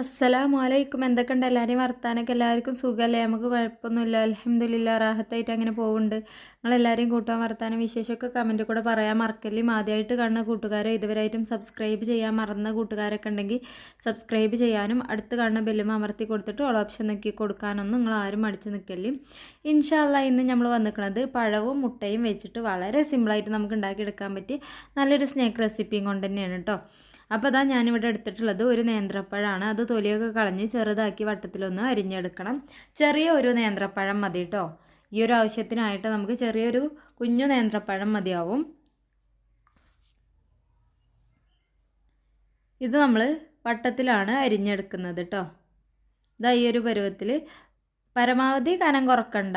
അസ്സലാമു അലൈക്കും എന്തൊക്കെയുണ്ട്? എല്ലാവരെയും വർത്താനൊക്കെ എല്ലാവർക്കും സുഖമല്ലേ? നമുക്ക് കുഴപ്പമൊന്നുമില്ല. അലഹമ്മദില്ല റാഹത്തായിട്ട് അങ്ങനെ പോകുന്നുണ്ട് നിങ്ങളെല്ലാവരെയും കൂട്ടാൻ വർത്താനം വിശേഷമൊക്കെ കമന്റ് കൂടെ പറയാൻ മറക്കല്ലേ? ആദ്യമായിട്ട് കാണുന്ന കൂട്ടുകാരെ ഇതുവരെയായിട്ടും സബ്സ്ക്രൈബ് ചെയ്യാൻ മറന്ന കൂട്ടുകാരൊക്കെ ഉണ്ടെങ്കിൽ സബ്സ്ക്രൈബ് ചെയ്യാനും അടുത്ത് കാണുന്ന ബെല്ലും അമർത്തി കൊടുത്തിട്ട് ഓൾ ഓപ്ഷൻ നോക്കി കൊടുക്കാനൊന്നും നിങ്ങൾ ആരും മടിച്ച് നിൽക്കല്ലേ? ഇൻഷാല്ല ഇന്ന് നമ്മൾ വന്നിരിക്കുന്നത് പഴവും മുട്ടയും വെച്ചിട്ട് വളരെ സിമ്പിളായിട്ട് നമുക്ക് ഉണ്ടാക്കിയെടുക്കാൻ പറ്റിയ നല്ലൊരു സ്നേക്ക് റെസിപ്പിയും കൊണ്ട് തന്നെയാണ് കേട്ടോ. അപ്പോൾ അതാ ഞാനിവിടെ എടുത്തിട്ടുള്ളത് ഒരു നേന്ത്രപ്പഴമാണ് അത് തൊലിയൊക്കെ കളഞ്ഞ് ചെറുതാക്കി വട്ടത്തിലൊന്ന് അരിഞ്ഞെടുക്കണം. ചെറിയ ഒരു നേന്ത്രപ്പഴം മതി കേട്ടോ ഈ ഒരു ആവശ്യത്തിനായിട്ട് നമുക്ക് ചെറിയൊരു കുഞ്ഞു നേന്ത്രപ്പഴം മതിയാവും. ഇത് നമ്മൾ വട്ടത്തിലാണ് അരിഞ്ഞെടുക്കുന്നത് കേട്ടോ ഇതാ ഈ ഒരു പരുവത്തിൽ പരമാവധി കനം കുറക്കണ്ട.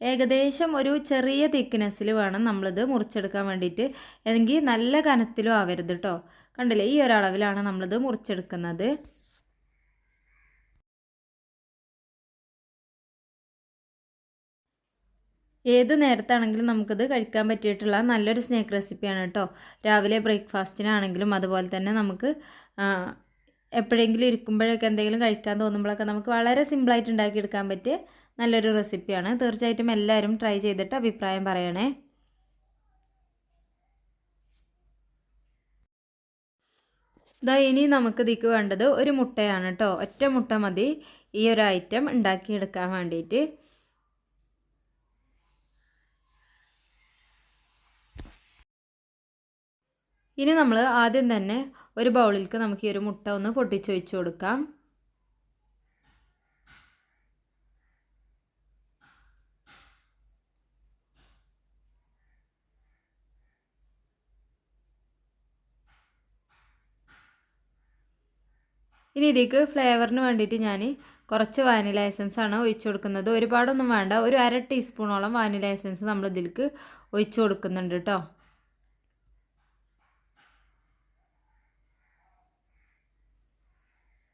ഏകദേശം ഒരു ചെറിയ തിക്നെസ്സിൽ വേണം നമ്മളിത് മുറിച്ചെടുക്കാൻ വേണ്ടിയിട്ട്. അല്ലെങ്കിൽ നല്ല കനത്തിലും ആവരുത് കേട്ടോ കണ്ടില്ലേ? ഈ ഒരളവിലാണ് നമ്മളിത് മുറിച്ചെടുക്കുന്നത്. ഏത് നേരത്താണെങ്കിലും നമുക്കിത് കഴിക്കാൻ പറ്റിയിട്ടുള്ള നല്ലൊരു സ്നേക്ക് റെസിപ്പിയാണ് കേട്ടോ രാവിലെ ബ്രേക്ക്ഫാസ്റ്റിനാണെങ്കിലും അതുപോലെ തന്നെ നമുക്ക് എപ്പോഴെങ്കിലും ഇരിക്കുമ്പോഴൊക്കെ എന്തെങ്കിലും കഴിക്കാൻ തോന്നുമ്പോഴൊക്കെ നമുക്ക് വളരെ സിമ്പിളായിട്ട് ഉണ്ടാക്കിയെടുക്കാൻ പറ്റിയ നല്ലൊരു റെസിപ്പിയാണ്. തീർച്ചയായിട്ടും എല്ലാവരും ട്രൈ ചെയ്തിട്ട് അഭിപ്രായം പറയണേ. ഇതാ ഇനി നമുക്ക് ഇതിക്ക് വേണ്ടത് ഒരു മുട്ടയാണ് കേട്ടോ ഒറ്റ മുട്ട മതി. ഈ ഒരു ഐറ്റം ഉണ്ടാക്കിയെടുക്കാൻ വേണ്ടിയിട്ട് ഇനി നമ്മൾ ആദ്യം തന്നെ ഒരു ബൗളിൽക്ക് നമുക്ക് ഈ ഒരു മുട്ട ഒന്ന് പൊട്ടിച്ചൊഴിച്ച് കൊടുക്കാം. ഇനി ഇതിലേക്ക് ഫ്ലേവറിന് വേണ്ടിയിട്ട് ഞാൻ കുറച്ച് വാനില എസൻസ് ആണ് ഒഴിച്ചു കൊടുക്കുന്നത്. ഒരുപാടൊന്നും വേണ്ട. ഒരു അര ടീസ്പൂണോളം വാനില എസൻസ് നമ്മൾ ഇതിലേക്ക് ഒഴിച്ചു കൊടുക്കുന്നുണ്ട് കേട്ടോ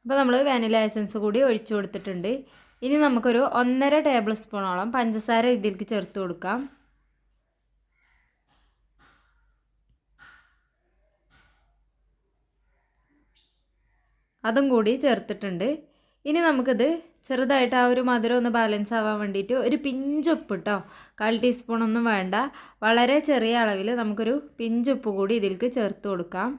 അപ്പോൾ നമ്മൾ വാനില എസൻസ് കൂടി ഒഴിച്ചു കൊടുത്തിട്ടുണ്ട്. ഇനി നമുക്കൊരു ഒന്നര ടേബിൾ സ്പൂണോളം പഞ്ചസാര ഇതിലേക്ക് ചേർത്ത് കൊടുക്കാം. അതും കൂടി ചേർത്തിട്ടുണ്ട്. ഇനി നമുക്കിത് ചെറുതായിട്ട് ആ ഒരു മധുരം ഒന്ന് ബാലൻസ് ആവാൻ വേണ്ടിയിട്ട് ഒരു പിഞ്ചുപ്പ് കേട്ടോ കാൽ ടീസ്പൂണൊന്നും വേണ്ട. വളരെ ചെറിയ അളവിൽ നമുക്കൊരു പിഞ്ചുപ്പ് കൂടി ഇതിലേക്ക് ചേർത്ത് കൊടുക്കാം.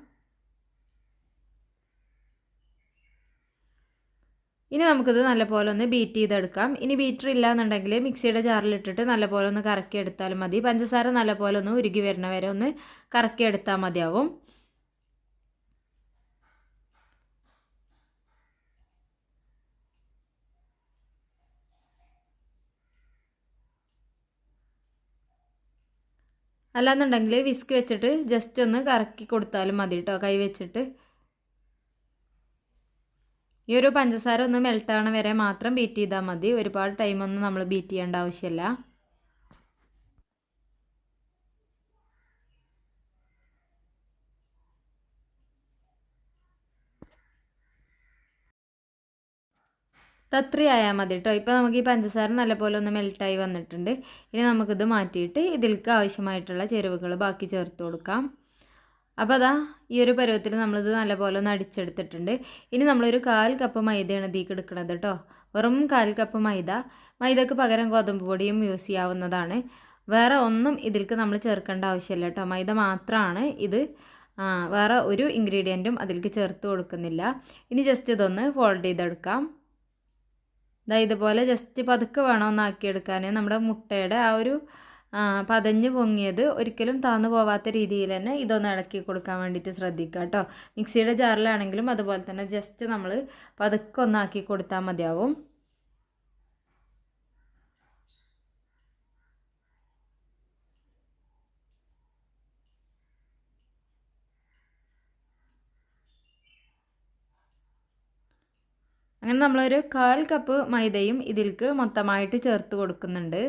ഇനി നമുക്കിത് നല്ലപോലെ ഒന്ന് ബീറ്റ് ചെയ്തെടുക്കാം. ഇനി ബീറ്റർ ഇല്ലാന്നുണ്ടെങ്കിൽ മിക്സിയുടെ ജാറിലിട്ടിട്ട് നല്ലപോലെ ഒന്ന് കറക്കി എടുത്താലും മതി. പഞ്ചസാര നല്ലപോലെ ഒന്ന് ഉരുകി വരുന്ന വരെ ഒന്ന് കറക്കി എടുത്താൽ മതിയാവും. അല്ലാന്നുണ്ടെങ്കിൽ വിസ്ക് വെച്ചിട്ട് ജസ്റ്റ് ഒന്ന് കറക്കി കൊടുത്താലും മതി കേട്ടോ കൈ വെച്ചിട്ട്. ഈ ഒരു പഞ്ചസാര ഒന്ന് മെൽട്ടാണ് വരെ മാത്രം ബീറ്റ് ചെയ്താൽ മതി. ഒരുപാട് ടൈമൊന്നും നമ്മൾ ബീറ്റ് ചെയ്യേണ്ട ആവശ്യമില്ല തത്രി ആയാൽ മതി കേട്ടോ ഇപ്പോൾ നമുക്ക് ഈ പഞ്ചസാര നല്ലപോലെ ഒന്ന് മെൽട്ടായി വന്നിട്ടുണ്ട്. ഇനി നമുക്കിത് മാറ്റിയിട്ട് ഇതിലേക്ക് ആവശ്യമായിട്ടുള്ള ചേരുവകൾ ബാക്കി ചേർത്ത് കൊടുക്കാം. അപ്പോൾ അതാ ഈ ഒരു പരുവത്തിൽ നമ്മളിത് നല്ലപോലെ ഒന്ന് അടിച്ചെടുത്തിട്ടുണ്ട്. ഇനി നമ്മളൊരു കാൽ കപ്പ് മൈദയാണ് ഇതിലേക്ക് എടുക്കുന്നത് കേട്ടോ വെറും കാൽ കപ്പ് മൈദ. മൈദക്ക് പകരം ഗോതമ്പ് പൊടിയും യൂസ് ചെയ്യാവുന്നതാണ്. വേറെ ഒന്നും ഇതിലേക്ക് നമ്മൾ ചേർക്കേണ്ട ആവശ്യമില്ല കേട്ടോ മൈദ മാത്രമാണ് ഇത് വേറെ ഒരു ഇൻഗ്രീഡിയന്റും അതിലേക്ക് ചേർത്ത് കൊടുക്കുന്നില്ല. ഇനി ജസ്റ്റ് ഇതൊന്ന് ഫോൾഡ് ചെയ്തെടുക്കാം. ഇതാ ഇതുപോലെ ജസ്റ്റ് പതുക്കെ വേണം ഒന്നാക്കിയെടുക്കാൻ നമ്മുടെ മുട്ടയുടെ ആ ഒരു പതഞ്ഞ് പൊങ്ങിയത് ഒരിക്കലും താന്നു പോവാത്ത രീതിയിൽ തന്നെ ഇതൊന്ന് ഇളക്കി കൊടുക്കാൻ വേണ്ടിയിട്ട് ശ്രദ്ധിക്കുക കേട്ടോ മിക്സിയുടെ ജാറിലാണെങ്കിലും അതുപോലെ തന്നെ ജസ്റ്റ് നമ്മൾ പതുക്കെ ഒന്നാക്കി കൊടുത്താൽ മതിയാവും. അങ്ങനെ നമ്മളൊരു കാൽ കപ്പ് മൈദയും ഇതിൽക്ക് മൊത്തമായിട്ട് ചേർത്ത് കൊടുക്കുന്നുണ്ട്.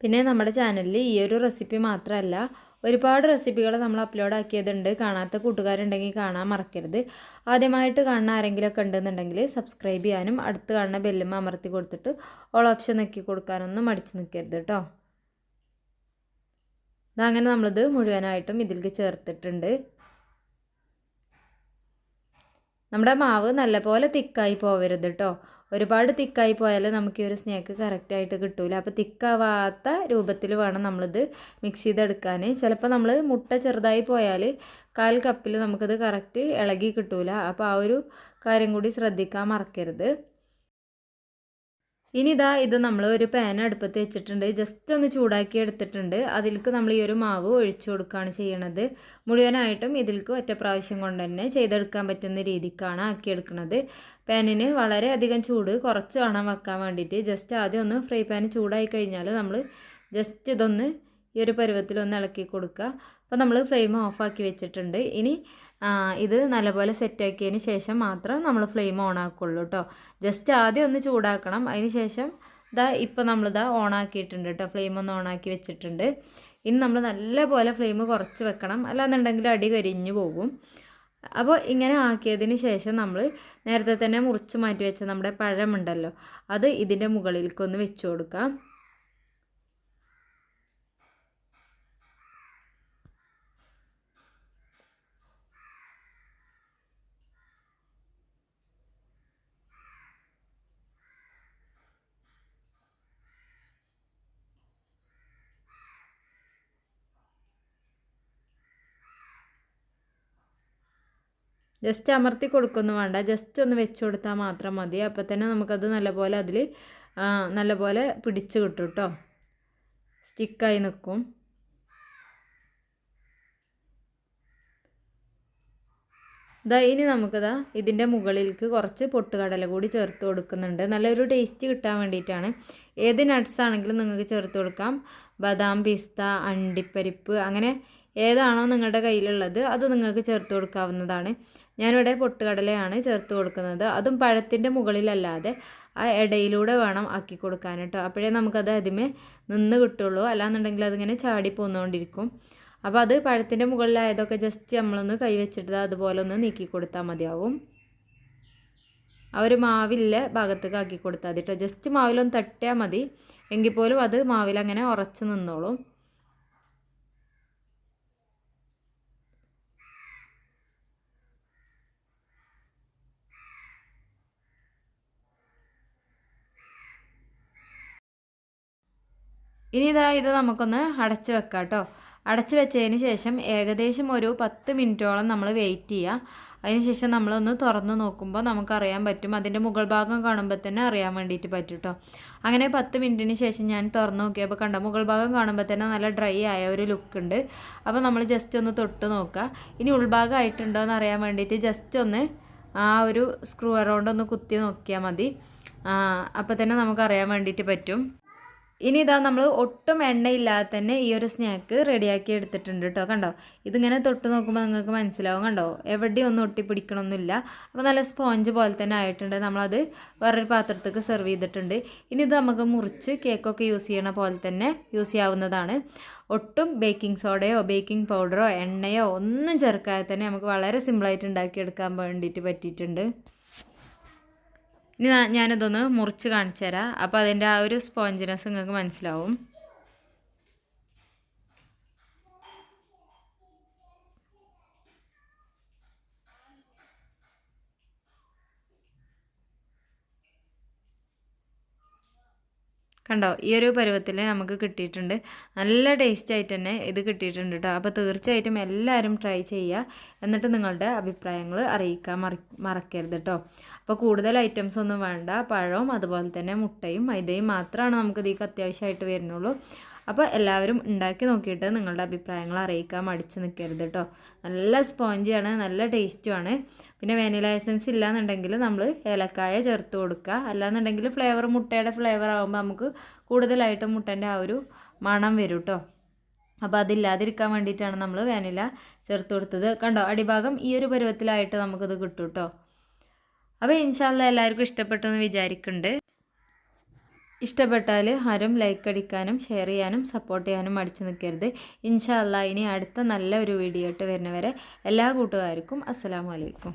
പിന്നെ നമ്മുടെ ചാനലിൽ ഈ ഒരു റെസിപ്പി മാത്രമല്ല ഒരുപാട് റെസിപ്പികൾ നമ്മൾ അപ്ലോഡ് ആക്കിയതുണ്ട്. കാണാത്ത കൂട്ടുകാരുണ്ടെങ്കിൽ കാണാൻ മറക്കരുത്. ആദ്യമായിട്ട് കാണുന്ന ആരെങ്കിലുമൊക്കെ ഉണ്ടെന്നുണ്ടെങ്കിൽ സബ്സ്ക്രൈബ് ചെയ്യാനും അടുത്ത് കാണുന്ന ബെല്ലും അമർത്തി കൊടുത്തിട്ട് ഓൾ ഓപ്ഷൻ നെക്കി കൊടുക്കാനൊന്നും മടിച്ച് നിൽക്കരുത് കേട്ടോ അതങ്ങനെ നമ്മളിത് മുഴുവനായിട്ടും ഇതിലേക്ക് ചേർത്തിട്ടുണ്ട്. നമ്മുടെ മാവ് നല്ലപോലെ തിക്കായി പോവരുത് കേട്ടോ ഒരുപാട് തിക്കായി പോയാൽ നമുക്ക് ഈ ഒരു സ്നേക്ക് കറക്റ്റായിട്ട് കിട്ടൂല. അപ്പോൾ തിക്കാവാത്ത രൂപത്തിൽ വേണം നമ്മളിത് മിക്സ് ചെയ്തെടുക്കാൻ ചിലപ്പോൾ നമ്മൾ മുട്ട ചെറുതായി പോയാൽ കാൽ കപ്പിൽ നമുക്കിത് കറക്റ്റ് ഇളകി കിട്ടൂല. അപ്പോൾ ആ ഒരു കാര്യം കൂടി ശ്രദ്ധിക്കാൻ മറക്കരുത്. ഇനി ഇതാ ഇത് നമ്മൾ ഒരു പാൻ അടുപ്പത്ത് വെച്ചിട്ടുണ്ട്. ജസ്റ്റ് ഒന്ന് ചൂടാക്കി എടുത്തിട്ടുണ്ട്. അതിലേക്ക് നമ്മൾ ഈ ഒരു മാവ് ഒഴിച്ചു കൊടുക്കുകയാണ് ചെയ്യണത്. മുഴുവനായിട്ടും ഇതിൽക്ക് ഒറ്റ പ്രാവശ്യം കൊണ്ട് തന്നെ ചെയ്തെടുക്കാൻ പറ്റുന്ന രീതിക്കാണ് ആക്കിയെടുക്കുന്നത് പാനിന് വളരെയധികം ചൂട് കുറച്ച് വേണം വെക്കാൻ വേണ്ടിയിട്ട്. ജസ്റ്റ് ആദ്യം ഒന്ന് ഫ്രൈ പാൻ ചൂടായി കഴിഞ്ഞാൽ നമ്മൾ ജസ്റ്റ് ഇതൊന്ന് ഈ ഒരു പരുവത്തിൽ ഒന്ന് ഇളക്കി കൊടുക്കുക. അപ്പോൾ നമ്മൾ ഫ്ലെയിം ഓഫാക്കി വെച്ചിട്ടുണ്ട്. ഇനി ഇത് നല്ലപോലെ സെറ്റാക്കിയതിന് ശേഷം മാത്രം നമ്മൾ ഫ്ലെയിം ഓൺ ആക്കുള്ളൂ കേട്ടോ ജസ്റ്റ് ആദ്യം ഒന്ന് ചൂടാക്കണം. അതിന് ശേഷം ഇതാ ഇപ്പോൾ നമ്മളിതാ ഓൺ ആക്കിയിട്ടുണ്ട് കേട്ടോ ഫ്ലെയിം ഒന്ന് ഓൺ ആക്കി വെച്ചിട്ടുണ്ട്. ഇനി നമ്മൾ നല്ലപോലെ ഫ്ലെയിം കുറച്ച് വെക്കണം. അല്ലാന്നുണ്ടെങ്കിൽ അടി കരിഞ്ഞു പോകും. അപ്പോൾ ഇങ്ങനെ ആക്കിയതിന് ശേഷം നമ്മൾ നേരത്തെ തന്നെ മുറിച്ച് മാറ്റി വെച്ച നമ്മുടെ പഴമുണ്ടല്ലോ അത് ഇതിന്റെ മുകളിലേക്കൊന്ന് വെച്ച് കൊടുക്കാം. ജസ്റ്റ് അമർത്തി കൊടുക്കൊന്നും വേണ്ട. ജസ്റ്റ് ഒന്ന് വെച്ച് കൊടുത്താൽ മാത്രം മതി. അപ്പോൾ തന്നെ നമുക്കത് നല്ലപോലെ അതിൽ നല്ലപോലെ പിടിച്ച് കിട്ടും കേട്ടോ സ്റ്റിക്കായി നിൽക്കും ഇതാ ഇനി നമുക്കിതാ ഇതിന്റെ മുകളിലേക്ക് കുറച്ച് പൊട്ടുകടല കൂടി ചേർത്ത് കൊടുക്കുന്നുണ്ട്. നല്ലൊരു ടേസ്റ്റ് കിട്ടാൻ വേണ്ടിയിട്ടാണ്. ഏത് നട്ട്സ് ആണെങ്കിലും നിങ്ങൾക്ക് ചേർത്ത് കൊടുക്കാം. ബദാം പിസ്ത അണ്ടിപ്പരിപ്പ് അങ്ങനെ ഏതാണോ നിങ്ങളുടെ കയ്യിലുള്ളത് അത് നിങ്ങൾക്ക് ചേർത്ത് കൊടുക്കാവുന്നതാണ്. ഞാനിവിടെ പൊട്ടുകടലയാണ് ചേർത്ത് കൊടുക്കുന്നത്. അതും പഴത്തിന്റെ മുകളിലല്ലാതെ ആ ഇടയിലൂടെ വേണം ആക്കി കൊടുക്കാൻ കേട്ടോ. അപ്പോഴേ നമുക്കത് അതിമേ നിന്ന് കിട്ടുള്ളൂ. അല്ലാന്നുണ്ടെങ്കിൽ അതിങ്ങനെ ചാടി പോന്നുകൊണ്ടിരിക്കും. അപ്പോൾ അത് പഴത്തിന്റെ മുകളിലായതൊക്കെ ജസ്റ്റ് നമ്മളൊന്ന് കൈവച്ചിട്ട് അതുപോലെ ഒന്ന് നീക്കി കൊടുത്താൽ മതിയാവും. ആ ഒരു മാവില്ല ഭാഗത്തേക്ക് ആക്കി കൊടുത്താൽ മതി കേട്ടോ. ജസ്റ്റ് മാവിലൊന്ന് തട്ടിയാൽ മതി. എങ്കിൽ പോലും അത് മാവിലങ്ങനെ ഉറച്ച് നിന്നോളും. ഇനി ഇതാ ഇത് നമുക്കൊന്ന് അടച്ച് വെക്കാം കേട്ടോ അടച്ച് വെച്ചതിന് ശേഷം ഏകദേശം ഒരു പത്ത് മിനിറ്റോളം നമ്മൾ വെയിറ്റ് ചെയ്യുക അതിനുശേഷം നമ്മളൊന്ന് തുറന്ന് നോക്കുമ്പോൾ നമുക്കറിയാൻ പറ്റും. അതിന്റെ മുകൾ ഭാഗം കാണുമ്പോൾ തന്നെ അറിയാൻ വേണ്ടിയിട്ട് പറ്റും കേട്ടോ അങ്ങനെ പത്ത് മിനിറ്റിന് ശേഷം ഞാൻ തുറന്ന് നോക്കിയപ്പോൾ കണ്ട മുകൾ ഭാഗം കാണുമ്പോൾ തന്നെ നല്ല ഡ്രൈ ആയ ഒരു ലുക്ക് ഉണ്ട്. അപ്പോൾ നമ്മൾ ജസ്റ്റ് ഒന്ന് തൊട്ട് നോക്കുക ഇനി ഉൾഭാഗം ആയിട്ടുണ്ടോ എന്ന് അറിയാൻ വേണ്ടിയിട്ട് ജസ്റ്റ് ഒന്ന് ആ ഒരു സ്ക്രൂ അറൗണ്ട് ഒന്ന് കുത്തി നോക്കിയാൽ മതി. അപ്പോൾ തന്നെ നമുക്കറിയാൻ വേണ്ടിയിട്ട് പറ്റും. ഇനി ഇതാ നമ്മൾ ഒട്ടും എണ്ണയില്ലാതെ തന്നെ ഈ ഒരു സ്നാക്ക് റെഡിയാക്കി എടുത്തിട്ടുണ്ട് കേട്ടോ കണ്ടോ? ഇതിങ്ങനെ തൊട്ട് നോക്കുമ്പോൾ നിങ്ങൾക്ക് മനസ്സിലാവും കണ്ടോ? എവിടെയും ഒന്നും ഒട്ടിപ്പിടിക്കണമൊന്നുമില്ല അപ്പോൾ നല്ല സ്പോഞ്ച് പോലെ തന്നെ ആയിട്ടുണ്ട്. നമ്മളത് വേറൊരു പാത്രത്തേക്ക് സെർവ് ചെയ്തിട്ടുണ്ട്. ഇനി ഇത് നമുക്ക് മുറിച്ച് കേക്കൊക്കെ യൂസ് ചെയ്യണ പോലെ തന്നെ യൂസ് ചെയ്യാവുന്നതാണ്. ഒട്ടും ബേക്കിംഗ് സോഡയോ ബേക്കിംഗ് പൗഡറോ എണ്ണയോ ഒന്നും ചേർക്കാതെ തന്നെ നമുക്ക് വളരെ സിമ്പിളായിട്ട് ഉണ്ടാക്കിയെടുക്കാൻ വേണ്ടിയിട്ട് പറ്റിയിട്ടുണ്ട്. ഇനി ഞാനിതൊന്ന് മുറിച്ച് കാണിച്ചു തരാം അപ്പോൾ അതിന്റെ ആ ഒരു സ്പോഞ്ചിനെസ് നിങ്ങൾക്ക് മനസ്സിലാവും. കണ്ടോ ഈ ഒരു പരുവത്തിൽ നമുക്ക് കിട്ടിയിട്ടുണ്ട്. നല്ല ടേസ്റ്റ് ആയിട്ട് തന്നെ ഇത് കിട്ടിയിട്ടുണ്ട് കേട്ടോ അപ്പോൾ തീർച്ചയായിട്ടും എല്ലാവരും ട്രൈ ചെയ്യുക എന്നിട്ട് നിങ്ങളുടെ അഭിപ്രായങ്ങൾ അറിയിക്കാൻ മറക്കരുത് കേട്ടോ അപ്പോൾ കൂടുതൽ ഐറ്റംസ് ഒന്നും വേണ്ട. പഴവും അതുപോലെ തന്നെ മുട്ടയും മൈദയും മാത്രമാണ് നമുക്ക് അത്യാവശ്യമായിട്ട് വരുന്നുള്ളൂ. അപ്പോൾ എല്ലാവരും ഉണ്ടാക്കി നോക്കിയിട്ട് നിങ്ങളുടെ അഭിപ്രായങ്ങൾ അറിയിക്കാൻ മടിച്ച് നിൽക്കരുത് കേട്ടോ നല്ല സ്പോഞ്ചിയാണ് നല്ല ടേസ്റ്റുമാണ് പിന്നെ വാനില എസൻസ് ഇല്ലാന്നുണ്ടെങ്കിൽ നമ്മൾ ഏലക്കായ ചേർത്ത് കൊടുക്കുക. അല്ലാന്നുണ്ടെങ്കിൽ ഫ്ലേവർ മുട്ടയുടെ ഫ്ലേവർ ആകുമ്പോൾ നമുക്ക് കൂടുതലായിട്ട് മുട്ടന്റെ ആ ഒരു മണം വരും കേട്ടോ അപ്പോൾ അതില്ലാതിരിക്കാൻ വേണ്ടിയിട്ടാണ് നമ്മൾ വാനില ചേർത്ത് കൊടുത്തത്. കണ്ടോ അടിഭാഗം ഈ ഒരു പരുവത്തിലായിട്ട് നമുക്കിത് കിട്ടും കേട്ടോ അപ്പോൾ ഇൻഷാല്ല എല്ലാവർക്കും ഇഷ്ടപ്പെട്ടെന്ന് വിചാരിക്കുന്നുണ്ട് ഇഷ്ടപ്പെട്ടാൽ ആരും ലൈക്ക് അടിക്കാനും ഷെയർ ചെയ്യാനും സപ്പോർട്ട് ചെയ്യാനും മടിച്ചു നിൽക്കരുത്. ഇൻഷാല്ല ഇനി അടുത്ത നല്ല ഒരു വീഡിയോ ഇട്ട് വരുന്നവരെ എല്ലാ കൂട്ടുകാർക്കും അസ്സാം അലൈക്കും.